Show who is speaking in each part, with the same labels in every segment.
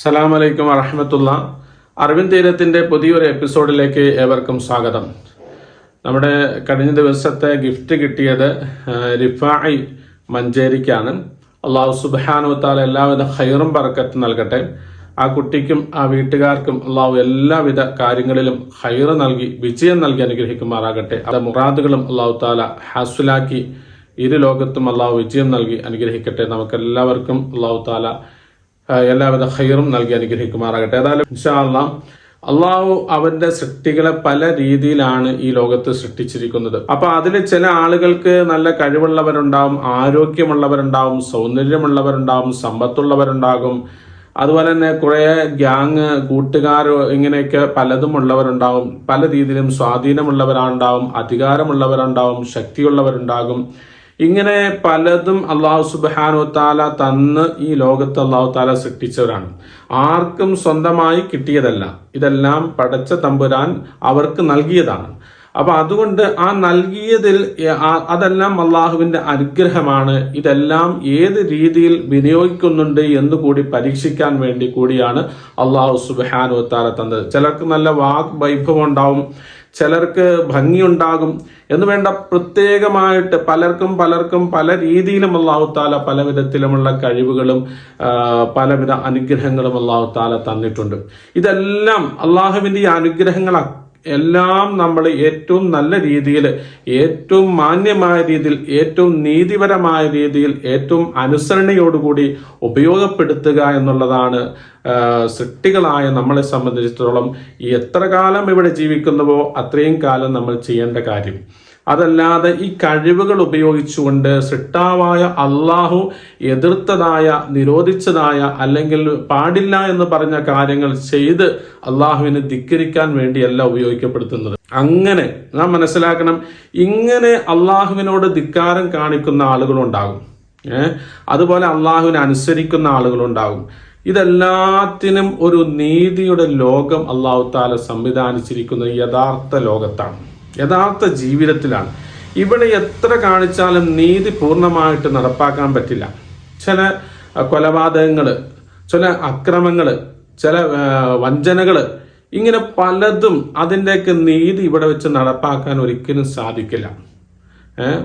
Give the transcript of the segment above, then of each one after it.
Speaker 1: അസ്സലാമു അലൈക്കും വറഹമത്തുള്ള. അറിവിൻ തീരത്തിന്റെ പുതിയൊരു എപ്പിസോഡിലേക്ക് ഏവർക്കും സ്വാഗതം. നമ്മുടെ കഴിഞ്ഞ ദിവസത്തെ ഗിഫ്റ്റ് കിട്ടിയത് റിഫായി മഞ്ചേരിക്കാണ്. അള്ളാഹു സുബാനു താല എല്ലാവിധ ഹൈറും പറക്കത്ത് നൽകട്ടെ. ആ കുട്ടിക്കും ആ വീട്ടുകാർക്കും അള്ളാഹു എല്ലാവിധ കാര്യങ്ങളിലും ഹൈറ് നൽകി വിജയം നൽകി അനുഗ്രഹിക്കുമാറാകട്ടെ. അത് മുറാദുകളും അള്ളാഹു താല ഹാസുലാക്കി ഇരു ലോകത്തും അള്ളാഹു വിജയം നൽകി അനുഗ്രഹിക്കട്ടെ. നമുക്കെല്ലാവർക്കും അള്ളാഹു താല എല്ലാവിധ ഹൈറും നൽകി അനുഗ്രഹിക്കുമാറാകട്ടെ. ഏതായാലും ഇൻഷാ അള്ളാ അള്ളാഹു അവന്റെ സൃഷ്ടികളെ പല രീതിയിലാണ് ഈ ലോകത്ത് സൃഷ്ടിച്ചിരിക്കുന്നത്. അപ്പൊ അതിൽ ചില ആളുകൾക്ക് നല്ല കഴിവുള്ളവരുണ്ടാവും ആരോഗ്യമുള്ളവരുണ്ടാവും സൗന്ദര്യമുള്ളവരുണ്ടാവും സമ്പത്തുള്ളവരുണ്ടാകും. അതുപോലെ തന്നെ കുറെ ഗ്യാങ് കൂട്ടുകാർ ഇങ്ങനെയൊക്കെ പലതും ഉള്ളവരുണ്ടാവും. പല രീതിയിലും സ്വാധീനമുള്ളവരുണ്ടാവും അധികാരമുള്ളവരുണ്ടാവും ശക്തിയുള്ളവരുണ്ടാകും. ഇങ്ങനെ പലതും അള്ളാഹു സുബാനോ താല തന്ന് ഈ ലോകത്ത് അള്ളാഹു താല സൃഷ്ടിച്ചവരാണ്. ആർക്കും സ്വന്തമായി കിട്ടിയതല്ല. ഇതെല്ലാം പടച്ച തമ്പുരാൻ അവർക്ക് നൽകിയതാണ്. അപ്പൊ അതുകൊണ്ട് ആ നൽകിയതിൽ അതെല്ലാം അള്ളാഹുവിന്റെ അനുഗ്രഹമാണ്. ഇതെല്ലാം ഏത് രീതിയിൽ വിനിയോഗിക്കുന്നുണ്ട് എന്ന് കൂടി പരീക്ഷിക്കാൻ വേണ്ടി കൂടിയാണ് അള്ളാഹു സുബാനു താല തന്നത്. ചിലർക്ക് നല്ല വാഗ് വൈഭവം ഉണ്ടാവും. ചിലർക്ക് ഭംഗിയുണ്ടാകും എന്ന് വേണ്ട പ്രത്യേകമായിട്ട് പലർക്കും പലർക്കും പല രീതിയിലും അള്ളാഹുത്താല പല വിധത്തിലുമുള്ള കഴിവുകളും പലവിധ അനുഗ്രഹങ്ങളും അള്ളാഹുത്താല തന്നിട്ടുണ്ട്. ഇതെല്ലാം അള്ളാഹുവിന്റെ ഈ അനുഗ്രഹങ്ങൾ എല്ലാം നമ്മൾ ഏറ്റവും നല്ല രീതിയിൽ ഏറ്റവും മാന്യമായ രീതിയിൽ ഏറ്റവും നീതിപരമായ രീതിയിൽ ഏറ്റവും അനുസരണയോടുകൂടി ഉപയോഗപ്പെടുത്തുക എന്നുള്ളതാണ് സൃഷ്ടികളായ നമ്മളെ സംബന്ധിച്ചിടത്തോളം എത്ര കാലം ഇവിടെ ജീവിക്കുന്നുവോ അത്രയും കാലം നമ്മൾ ചെയ്യേണ്ട കാര്യം. അതല്ലാതെ ഈ കഴിവുകൾ ഉപയോഗിച്ചുകൊണ്ട് സിട്ടാവായ അള്ളാഹു എതിർത്തതായ നിരോധിച്ചതായ അല്ലെങ്കിൽ പാടില്ല എന്ന് പറഞ്ഞ കാര്യങ്ങൾ ചെയ്ത് അള്ളാഹുവിനെ ധിക്കരിക്കാൻ വേണ്ടിയല്ല ഉപയോഗിക്കപ്പെടുത്തുന്നത്. അങ്ങനെ നാം മനസ്സിലാക്കണം ഇങ്ങനെ അള്ളാഹുവിനോട് ധിക്കാരം കാണിക്കുന്ന ആളുകളുണ്ടാകും. ഏഹ് അതുപോലെ അള്ളാഹുവിനെ അനുസരിക്കുന്ന ആളുകളുണ്ടാകും. ഇതെല്ലാത്തിനും ഒരു നീതിയുടെ ലോകം അള്ളാഹു താല സംവിധാനിച്ചിരിക്കുന്ന യഥാർത്ഥ ലോകത്താണ്. യഥാർത്ഥ ജീവിതത്തിലാണ്. ഇവിടെ എത്ര കാണിച്ചാലും നീതി പൂർണമായിട്ട് നടപ്പാക്കാൻ പറ്റില്ല. ചില കൊലപാതകങ്ങൾ ചില അക്രമങ്ങൾ ചില വഞ്ചനകൾ ഇങ്ങനെ പലതും അതിന്റെയൊക്കെ നീതി ഇവിടെ വെച്ച് നടപ്പാക്കാൻ ഒരിക്കലും സാധിക്കില്ല.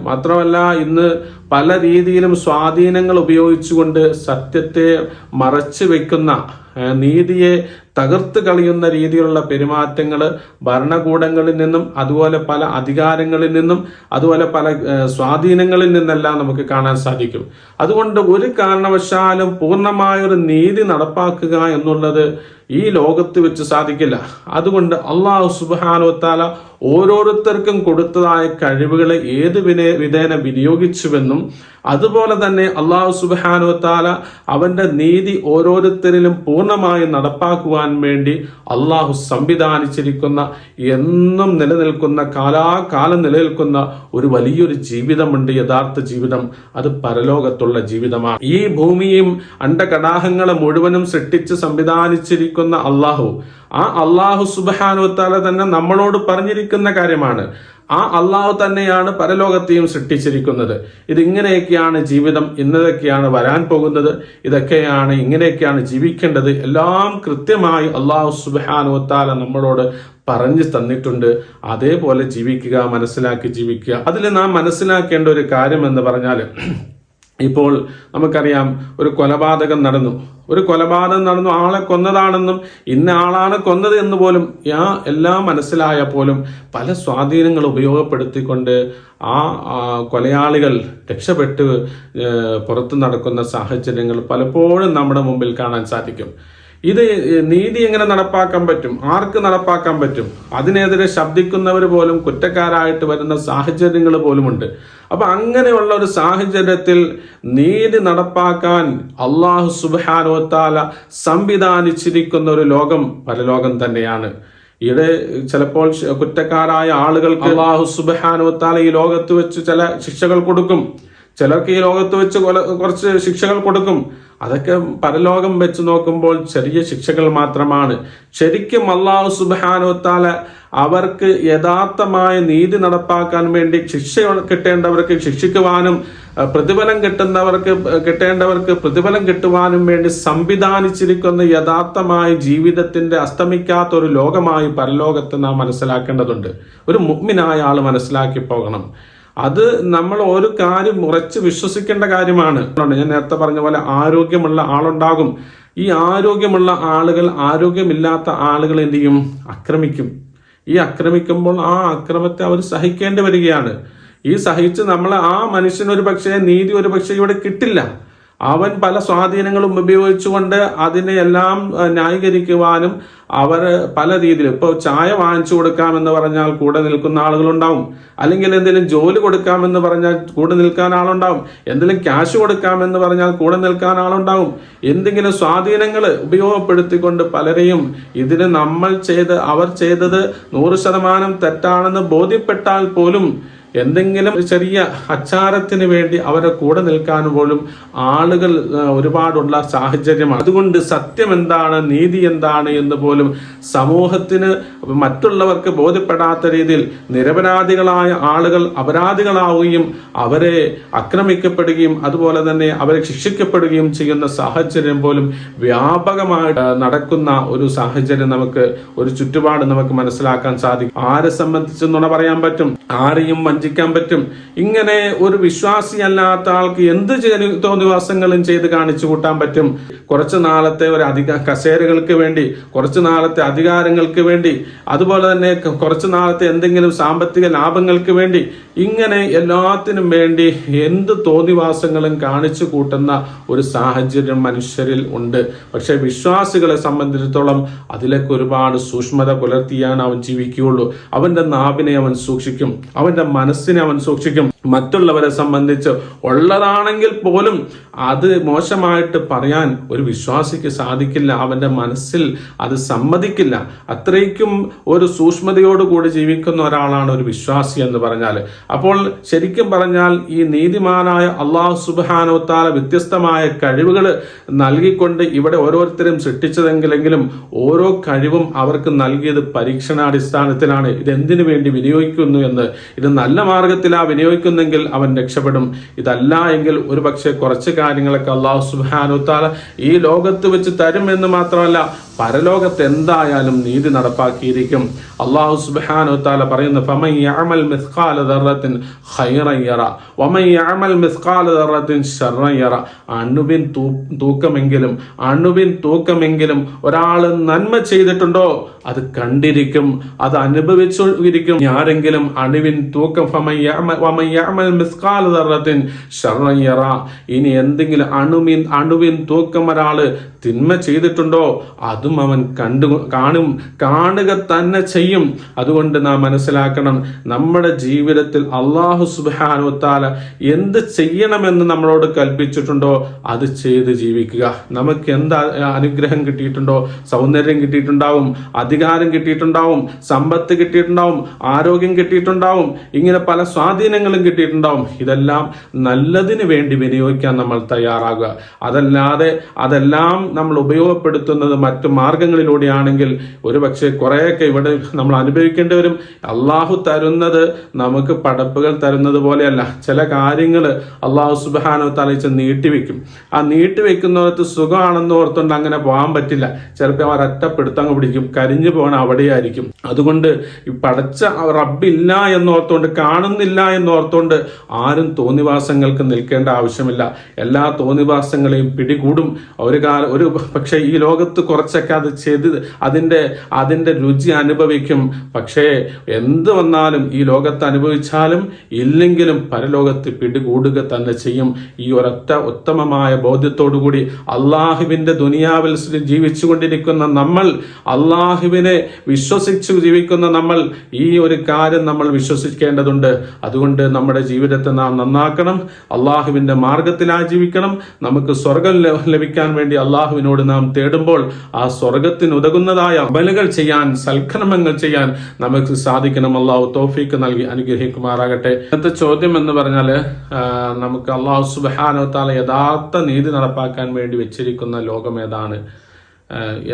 Speaker 1: മാത്രമല്ല ഇന്ന് പല രീതിയിലും സ്വാധീനങ്ങൾ ഉപയോഗിച്ചുകൊണ്ട് സത്യത്തെ മറച്ചു വെക്കുന്ന ഏഹ് നീതിയെ തകർത്ത് കളയുന്ന രീതിയിലുള്ള പെരുമാറ്റങ്ങൾ ഭരണകൂടങ്ങളിൽ നിന്നും അതുപോലെ പല അധികാരങ്ങളിൽ നിന്നും അതുപോലെ പല സ്വാധീനങ്ങളിൽ നിന്നെല്ലാം നമുക്ക് കാണാൻ സാധിക്കും. അതുകൊണ്ട് ഒരു കാരണവശാലും പൂർണമായൊരു നീതി നടപ്പാക്കുക എന്നുള്ളത് ഈ ലോകത്ത് വെച്ച് സാധിക്കില്ല. അതുകൊണ്ട് അള്ളാഹു സുബാനോത്താല ഓരോരുത്തർക്കും കൊടുത്തതായ കഴിവുകളെ ഏത് വിനേ വിധേന വിനിയോഗിച്ചുവെന്നും അതുപോലെ തന്നെ അള്ളാഹു സുബാനോത്താല അവന്റെ നീതി ഓരോരുത്തരിലും പൂർണമായും നടപ്പാക്കുവാൻ വേണ്ടി അള്ളാഹു സംവിധാനിച്ചിരിക്കുന്ന എന്നും നിലനിൽക്കുന്ന കാലാകാലം നിലനിൽക്കുന്ന ഒരു വലിയൊരു ജീവിതമുണ്ട് യഥാർത്ഥ ജീവിതം. അത് പരലോകത്തുള്ള ജീവിതമാണ്. ഈ ഭൂമിയും അണ്ടകടാഹങ്ങളെ മുഴുവനും സൃഷ്ടിച്ച് സംവിധാനിച്ചിരിക്കുന്ന അള്ളാഹു. ആ അള്ളാഹു സുബാനുവത്താല തന്നെ നമ്മളോട് പറഞ്ഞിരിക്കുന്ന കാര്യമാണ്. ആ അള്ളാഹു തന്നെയാണ് പരലോകത്തെയും സൃഷ്ടിച്ചിരിക്കുന്നത്. ഇതിങ്ങനെയൊക്കെയാണ് ജീവിതം ഇന്നതൊക്കെയാണ് വരാൻ പോകുന്നത് ഇതൊക്കെയാണ് ഇങ്ങനെയൊക്കെയാണ് ജീവിക്കേണ്ടത്. എല്ലാം കൃത്യമായി അള്ളാഹു സുബാനുവത്താല നമ്മളോട് പറഞ്ഞു തന്നിട്ടുണ്ട്. അതേപോലെ ജീവിക്കുക മനസ്സിലാക്കി ജീവിക്കുക. അതിൽ നാം മനസ്സിലാക്കേണ്ട ഒരു കാര്യം എന്ന് പറഞ്ഞാൽ ഇപ്പോൾ നമുക്കറിയാം ഒരു കൊലപാതകം നടന്നു. ഒരു കൊലപാതകം നടന്നു ആളെ കൊന്നതാണെന്നും ഇന്ന ആളാണ് കൊന്നത് എന്ന് പോലും ആ എല്ലാം മനസ്സിലായ പോലും പല സ്വാധീനങ്ങൾ ഉപയോഗപ്പെടുത്തിക്കൊണ്ട് ആ കൊലയാളികൾ രക്ഷപ്പെട്ട് പുറത്തു നടക്കുന്ന സാഹചര്യങ്ങൾ പലപ്പോഴും നമ്മുടെ മുമ്പിൽ കാണാൻ സാധിക്കും. ഇത് നീതി എങ്ങനെ നടപ്പാക്കാൻ പറ്റും? ആർക്ക് നടപ്പാക്കാൻ പറ്റും? അതിനെതിരെ ശബ്ദിക്കുന്നവർ പോലും കുറ്റക്കാരായിട്ട് വരുന്ന സാഹചര്യങ്ങൾ പോലുമുണ്ട്. അപ്പൊ അങ്ങനെയുള്ള ഒരു സാഹചര്യത്തിൽ നീതി നടപ്പാക്കാൻ അള്ളാഹു സുബാനോത്താല സംവിധാനിച്ചിരിക്കുന്ന ഒരു ലോകം പരലോകം തന്നെയാണ്. ഇവിടെ ചിലപ്പോൾ കുറ്റക്കാരായ ആളുകൾക്ക് അള്ളാഹു സുബാനോത്താല ഈ ലോകത്ത് വെച്ച് ചില ശിക്ഷകൾ കൊടുക്കും. ചിലർക്ക് ഈ ലോകത്ത് വെച്ച് കുറച്ച് ശിക്ഷകൾ കൊടുക്കും. അതൊക്കെ പരലോകം വെച്ച് നോക്കുമ്പോൾ ചെറിയ ശിക്ഷകൾ മാത്രമാണ്. ശരിക്കും അള്ളാഹു സുബാനോത്താല അവർക്ക് യഥാർത്ഥമായ നീതി നടപ്പാക്കാൻ വേണ്ടി ശിക്ഷ കിട്ടേണ്ടവർക്ക് ശിക്ഷിക്കുവാനും പ്രതിഫലം കിട്ടുന്നവർക്ക് കിട്ടേണ്ടവർക്ക് പ്രതിഫലം കിട്ടുവാനും വേണ്ടി സംവിധാനിച്ചിരിക്കുന്ന യഥാർത്ഥമായ ജീവിതത്തിന്റെ അസ്തമിക്കാത്ത ഒരു ലോകമായി പരലോകത്ത് നാം മനസ്സിലാക്കേണ്ടതുണ്ട്. ഒരു മുഗ്മിനായ ആൾ മനസ്സിലാക്കി പോകണം. അത് നമ്മൾ ഒരു കാര്യം ഉറച്ച് വിശ്വസിക്കേണ്ട കാര്യമാണ്. ഞാൻ നേരത്തെ പറഞ്ഞ പോലെ ആരോഗ്യമുള്ള ആളുണ്ടാകും. ഈ ആരോഗ്യമുള്ള ആളുകൾ ആരോഗ്യമില്ലാത്ത ആളുകൾ എന്ത് ചെയ്യും? ആക്രമിക്കും ഈ ആക്രമിക്കുമ്പോൾ ആ അക്രമത്തെ അവർ സഹിക്കേണ്ടി വരികയാണ്. ഈ സഹിച്ച് നമ്മൾ ആ മനുഷ്യനൊരു പക്ഷേ നീതി ഒരു പക്ഷേ ഇവിടെ കിട്ടില്ല. അവൻ പല സ്വാധീനങ്ങളും ഉപയോഗിച്ചുകൊണ്ട് അതിനെ എല്ലാം ന്യായീകരിക്കുവാനും അവർ പല രീതിയിൽ ഇപ്പോൾ ചായ വാങ്ങിച്ചു കൊടുക്കാമെന്ന് പറഞ്ഞാൽ കൂടെ നിൽക്കുന്ന ആളുകളുണ്ടാവും. അല്ലെങ്കിൽ എന്തെങ്കിലും ജോലി കൊടുക്കാമെന്ന് പറഞ്ഞാൽ കൂടെ നിൽക്കാൻ ആളുണ്ടാവും. എന്തെങ്കിലും ക്യാഷ് കൊടുക്കാമെന്ന് പറഞ്ഞാൽ കൂടെ നിൽക്കാൻ ആളുണ്ടാവും. എന്തെങ്കിലും സ്വാധീനങ്ങൾ ഉപയോഗപ്പെടുത്തിക്കൊണ്ട് പലരെയും ഇതിന് നമ്മൾ ചെയ്ത് അവർ ചെയ്തത് നൂറ് ശതമാനം തെറ്റാണെന്ന് ബോധ്യപ്പെട്ടാൽ പോലും എന്തെങ്കിലും ചെറിയ അച്ചാരത്തിന് വേണ്ടി അവരെ കൂടെ നിൽക്കാൻ പോലും ആളുകൾ ഒരുപാടുള്ള സാഹചര്യമാണ്. അതുകൊണ്ട് സത്യം എന്താണ് നീതി എന്താണ് എന്ന് പോലും സമൂഹത്തിന് മറ്റുള്ളവർക്ക് ബോധ്യപ്പെടാത്ത രീതിയിൽ നിരപരാധികളായ ആളുകൾ അപരാധികളാവുകയും അവരെ ആക്രമിക്കപ്പെടുകയും അതുപോലെ തന്നെ അവരെ ശിക്ഷിക്കപ്പെടുകയും ചെയ്യുന്ന സാഹചര്യം പോലും വ്യാപകമായിട്ട് നടക്കുന്ന ഒരു സാഹചര്യം നമുക്ക് ഒരു ചുറ്റുപാട് നമുക്ക് മനസ്സിലാക്കാൻ സാധിക്കും. ആരെ സംബന്ധിച്ച് നുണ പറയാൻ പറ്റും? ആരെയും വഞ്ചിക്കാൻ പറ്റും. ഇങ്ങനെ ഒരു വിശ്വാസി അല്ലാത്ത ആൾക്ക് എന്ത് തോന്നിവാസങ്ങളും ചെയ്ത് കാണിച്ചു കൂട്ടാൻ പറ്റും? കുറച്ചു നാളത്തെ ഒരു അധിക കസേരകൾക്ക് വേണ്ടി കുറച്ചു നാളത്തെ അധികാരങ്ങൾക്ക് വേണ്ടി അതുപോലെ തന്നെ കുറച്ച് നാളത്തെ എന്തെങ്കിലും സാമ്പത്തിക ലാഭങ്ങൾക്ക് വേണ്ടി ഇങ്ങനെ എല്ലാത്തിനും വേണ്ടി എന്ത് തോന്നിവാസങ്ങളും കാണിച്ചു കൂട്ടുന്ന ഒരു സാഹചര്യം മനുഷ്യരിൽ ഉണ്ട്. പക്ഷെ വിശ്വാസികളെ സംബന്ധിച്ചിടത്തോളം അതിലേക്ക് ഒരുപാട് സൂക്ഷ്മത പുലർത്തിയാണ് അവൻ ജീവിക്കുകയുള്ളൂ. അവന്റെ നാവിനെ അവൻ സൂക്ഷിക്കും. അവന്റെ മനസ്സിനെ അവൻ സൂക്ഷിക്കും. മറ്റുള്ളവരെ സംബന്ധിച്ച് ഉള്ളതാണെങ്കിൽ പോലും അത് മോശമായിട്ട് പറയാൻ ഒരു വിശ്വാസിക്ക് സാധിക്കില്ല അവന്റെ മനസ്സിൽ അത് സമ്മതിക്കില്ല. അത്രയ്ക്കും ഒരു സൂക്ഷ്മതയോടുകൂടി ജീവിക്കുന്ന ഒരാളാണ് ഒരു വിശ്വാസി എന്ന് പറഞ്ഞാൽ അപ്പോൾ ശരിക്കും പറഞ്ഞാൽ ഈ നീതിമാനായ അള്ളാഹു സുബാനോത്താല വ്യത്യസ്തമായ കഴിവുകൾ നൽകിക്കൊണ്ട് ഇവിടെ ഓരോരുത്തരും സൃഷ്ടിച്ചതെങ്കിലെങ്കിലും ഓരോ കഴിവും അവർക്ക് നൽകിയത് പരീക്ഷണാടിസ്ഥാനത്തിലാണ്. ഇത് എന്തിനു വേണ്ടി വിനിയോഗിക്കുന്നു എന്ന്? ഇത് നല്ല മാർഗത്തിലാ വിനിയോഗിക്കുന്നെങ്കിൽ അവൻ രക്ഷപ്പെടും. ഇതല്ല എങ്കിൽ ഒരു പക്ഷേ കുറച്ച് കാര്യങ്ങളൊക്കെ അള്ളാഹു സുബാനുത്താല ഈ ലോകത്ത് വെച്ച് തരും എന്ന് മാത്രമല്ല പരലോകത്ത് എന്തായാലും നീതി നടപ്പാക്കിയിരിക്കും. അള്ളാഹു സുബ്ഹാനഹു വതആല പറയുന്നു തൂ- തൂക്കമെങ്കിലും അണുവിൻ തൂക്കമെങ്കിലും ഒരാൾ നന്മ ചെയ്തിട്ടുണ്ടോ? അത് കണ്ടിരിക്കും അത് അനുഭവിച്ചു ഇരിക്കും ആരെങ്കിലും അണുവിൻ തൂക്കം ഇനി എന്തെങ്കിലും അണുവിൻ അണുവിൻ തൂക്കം ഒരാൾ തിന്മ ചെയ്തിട്ടുണ്ടോ? അതും അവൻ കണ്ടു കാണും കാണുക തന്നെ ചെയ്യും. അതുകൊണ്ട് നാം മനസ്സിലാക്കണം നമ്മുടെ ജീവിതത്തിൽ അള്ളാഹു സുബാനുത്താല എന്ത് ചെയ്യണമെന്ന് നമ്മളോട് കൽപ്പിച്ചിട്ടുണ്ടോ അത് ചെയ്ത് ജീവിക്കുക. നമുക്ക് എന്ത് അനുഗ്രഹം കിട്ടിയിട്ടുണ്ടോ സൗന്ദര്യം കിട്ടിയിട്ടുണ്ടാവും അധികാരം കിട്ടിയിട്ടുണ്ടാവും സമ്പത്ത് കിട്ടിയിട്ടുണ്ടാവും ആരോഗ്യം കിട്ടിയിട്ടുണ്ടാവും ഇങ്ങനെ പല സ്വാധീനങ്ങളും കിട്ടിയിട്ടുണ്ടാവും. ഇതെല്ലാം നല്ലതിന് വേണ്ടി വിനിയോഗിക്കാൻ നമ്മൾ തയ്യാറാകുക. അതല്ലാതെ അതെല്ലാം നമ്മൾ ഉപയോഗപ്പെടുത്തുന്നത് മറ്റു മാർഗങ്ങളിലൂടെയാണെങ്കിൽ ഒരു പക്ഷേ കുറേയൊക്കെ ഇവിടെ നമ്മൾ അനുഭവിക്കേണ്ടി വരും അള്ളാഹു തരുന്നത് നമുക്ക് പടപ്പുകൾ തരുന്നത് പോലെയല്ല. ചില കാര്യങ്ങൾ അള്ളാഹു സുബാനോ തലച്ച് നീട്ടിവെക്കും. ആ നീട്ടിവെക്കുന്നവർക്ക് സുഖമാണെന്ന് ഓർത്തുകൊണ്ട് അങ്ങനെ പോകാൻ പറ്റില്ല. ചിലപ്പോൾ അവർ ഒറ്റപ്പെടുത്തങ്ങ് പിടിക്കും. കരിഞ്ഞു പോകണം അവിടെയായിരിക്കും. അതുകൊണ്ട് ഈ പടച്ച റബ്ബില്ല എന്നോർത്തുകൊണ്ട് കാണുന്നില്ല എന്നോർത്തുകൊണ്ട് ആരും തോന്നിവാസങ്ങൾക്ക് നിൽക്കേണ്ട ആവശ്യമില്ല. എല്ലാ തോന്നിവാസങ്ങളെയും പിടികൂടും. ഒരു കാല ഒരു പക്ഷേ ഈ ലോകത്ത് കുറച്ചൊക്കെ അത് ചെയ്ത് അതിന്റെ അതിന്റെ രുചി അനുഭവിക്കും. പക്ഷേ എന്ത് വന്നാലും ഈ ലോകത്ത് അനുഭവിച്ചാലും ഇല്ലെങ്കിലും പരലോകത്ത് പിടികൂടുക തന്നെ ചെയ്യും. ഈ ഒരൊറ്റ ഉത്തമമായ ബോധ്യത്തോടുകൂടി അള്ളാഹുവിന്റെ ദുനിയാവിൽ ജീവിച്ചുകൊണ്ടിരിക്കുന്ന നമ്മൾ അള്ളാഹുവിനെ വിശ്വസിച്ചു ജീവിക്കുന്ന നമ്മൾ ഈ ഒരു കാര്യം നമ്മൾ വിശ്വസിക്കേണ്ടതുണ്ട്. അതുകൊണ്ട് നമ്മുടെ ജീവിതത്തെ നാം നന്നാക്കണം അള്ളാഹുവിന്റെ മാർഗത്തിൽ ജീവിക്കണം നമുക്ക് സ്വർഗം ലഭിക്കാൻ വേണ്ടി അള്ളാഹുവിനോട് നാം തേടുമ്പോൾ ആ സ്വർഗത്തിന് ഉതകുന്നതായ അമലുകൾ ചെയ്യാൻ സൽക്കർമ്മങ്ങൾ ചെയ്യാൻ നമുക്ക് സാധിക്കണം. അള്ളാഹു തോഫീക്ക് നൽകി അനുഗ്രഹിക്കുമാറാകട്ടെ. ഇന്നത്തെ ചോദ്യം എന്ന് പറഞ്ഞാൽ നമുക്ക് അള്ളാഹു സുബാനോ യഥാർത്ഥ നീതി നടപ്പാക്കാൻ വേണ്ടി വെച്ചിരിക്കുന്ന ലോകം ഏതാണ്?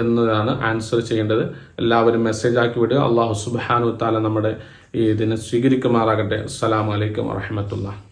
Speaker 1: എന്നതാണ് ആൻസർ ചെയ്യേണ്ടത്. എല്ലാവരും മെസ്സേജ് ആക്കി വിടുക. അള്ളാഹു സുബാനു താല നമ്മുടെ ഈ ഇതിനെ സ്വീകരിക്കുമാറാകട്ടെ. അസ്സാം അലൈക്കും വറഹമത്തുള്ള